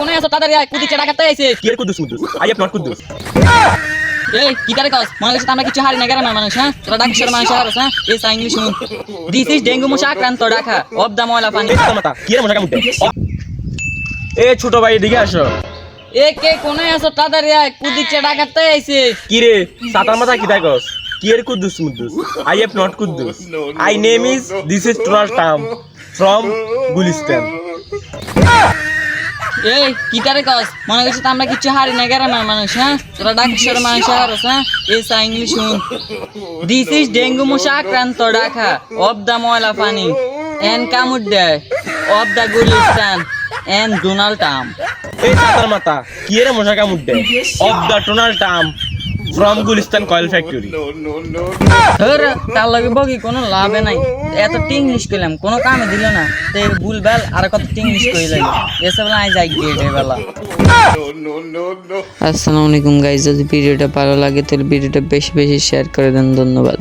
কোনে আছো? আয় কুদি চেটা কাটতে আইছে। কি এর কুদ্দুস মুদ্দুস আই এম নট কুদ্দুস এই কি করে কস? মনে হচ্ছে আমরা কিছু হারি না গ্রামের মানুষ হ্যাঁ? তোরা ডাকিসের মানুষ আর হ্যাঁ? এই সা ইংলিশ শুন দিস ইজ ডেঙ্গু মশা আক্রান্ত ঢাকা। অফ দা ময়লা পানি। এই কি এর মশা কামুতে এ ছোট ভাই এদিকে আসো। এ কে কোনে আছো? আয় কুদি চেটা কাটতে আইছে। কি রে সাতার মাথা কি দেখস কি এর Kuddus মুদ্দুস I am not Kuddus I name is this is Donald Trump from Gulistan. এই কি করে কস? মনে হচ্ছে আমরা কিছু হারি না গ্রামের মানুষ হ্যাঁ? তোরা ডাকিসের মানুষ আর হ্যাঁ? এই সা ইংলিশ শুন। দিস ইজ ডেঙ্গু মশা আক্রান্ত ডাকা। অফ দা ময়লা পানি। এন কামুড দেয় of the Gulistan. And Donald Trump এই সাতার মাতা কি এর মশা কামুতে of the Donald Trump from Gulistan coil factory. ধর তার লগে বগি কোনো লাভে নাই। এত টিং ইংলিশ কইলাম কোনো কামে দিল না। তে ভুলভাল আর কত টিং ইংলিশ কই লাগে এসব লাই যাই গিয়ে বেলা। আসসালামু আলাইকুম গাইজ যদি ভিডিওটা ভালো লাগে তাহলে ভিডিওটা বেশি বেশি শেয়ার করে দেন। ধন্যবাদ।